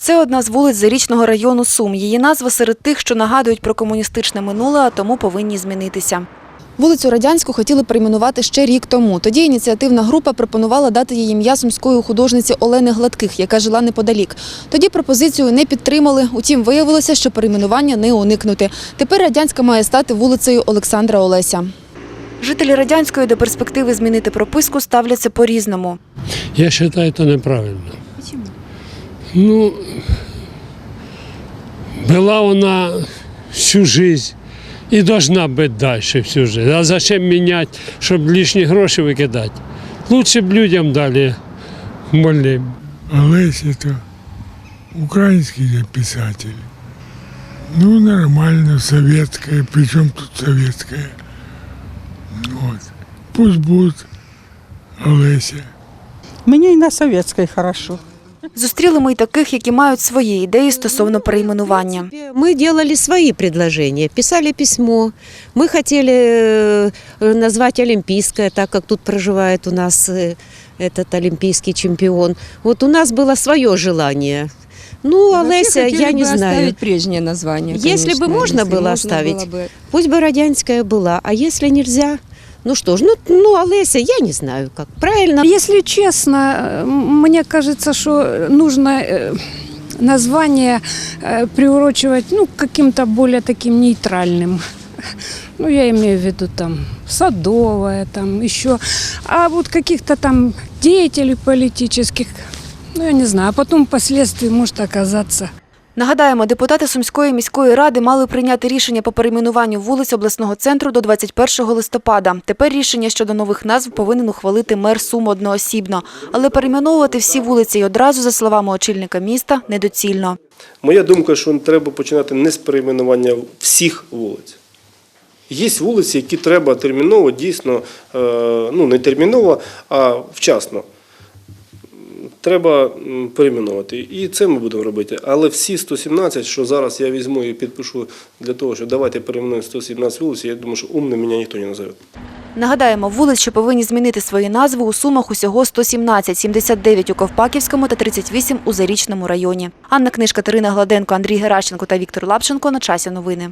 Це одна з вулиць Зарічного району Сум. Її назва серед тих, що нагадують про комуністичне минуле, а тому повинні змінитися. Вулицю Радянську хотіли перейменувати ще рік тому. Тоді ініціативна група пропонувала дати її ім'я сумської художниці Олени Гладких, яка жила неподалік. Тоді пропозицію не підтримали. Утім, виявилося, що перейменування не уникнути. Тепер Радянська має стати вулицею Олександра Олеся. Жителі Радянської до перспективи змінити прописку ставляться по-різному. Я считаю, это неправильно. Почему? Ну, была она всю жизнь и должна быть дальше всю жизнь. А зачем менять, чтобы лишние гроши выкидать? Лучше б людям дали больным. Олесь это украинский писатель. Ну, нормально, советская, причем тут советская. Вот. Пусть будет Олеся. Мне и на советской хорошо. Зустріли ми й таких, які мають свої ідеї стосовно перейменування. Мы делали свои предложения, писали письмо. Мы хотели э, назвать Олимпийское, так как тут проживает у нас э, этот олимпийский чемпион. Вот у нас было свое желание. Ну, Олеся, Вообще я хотели не бы знаю. оставить прежнее название. Если бы конечно, можно если было можно оставить. было бы. Пусть бы Родянская была, а если нельзя, ну что ж, ну, ну Олеся, я не знаю, как правильно. Если честно, э, м- мне кажется, что нужно э, название э, приурочивать ну, к каким-то более таким нейтральным. Ну, я имею в виду там садовое, там еще. А вот каких-то там деятелей политических, ну, я не знаю, а потом впоследствии может оказаться Нагадаємо, депутати Сумської міської ради мали прийняти рішення по перейменуванню вулиць обласного центру до 21 листопада. Тепер рішення щодо нових назв повинен ухвалити мер Сум одноосібно. Але перейменовувати всі вулиці й одразу, за словами очільника міста, недоцільно. Моя думка, що треба починати не з перейменування всіх вулиць. Є вулиці, які треба терміново, дійсно, е, ну не терміново, а вчасно. Треба перейменувати. І це ми будемо робити. Але всі 117, що зараз я візьму і підпишу для того, що давайте перейменуємо 117 вулиць, я думаю, що умним мене ніхто не назове. Нагадаємо, вулиць, що повинні змінити свої назви, у Сумах усього 117, 79 у Ковпаківському та 38 у Зарічному районі. Анна Книж, Катерина Гладенко, Андрій Геращенко та Віктор Лапченко. На часі новини.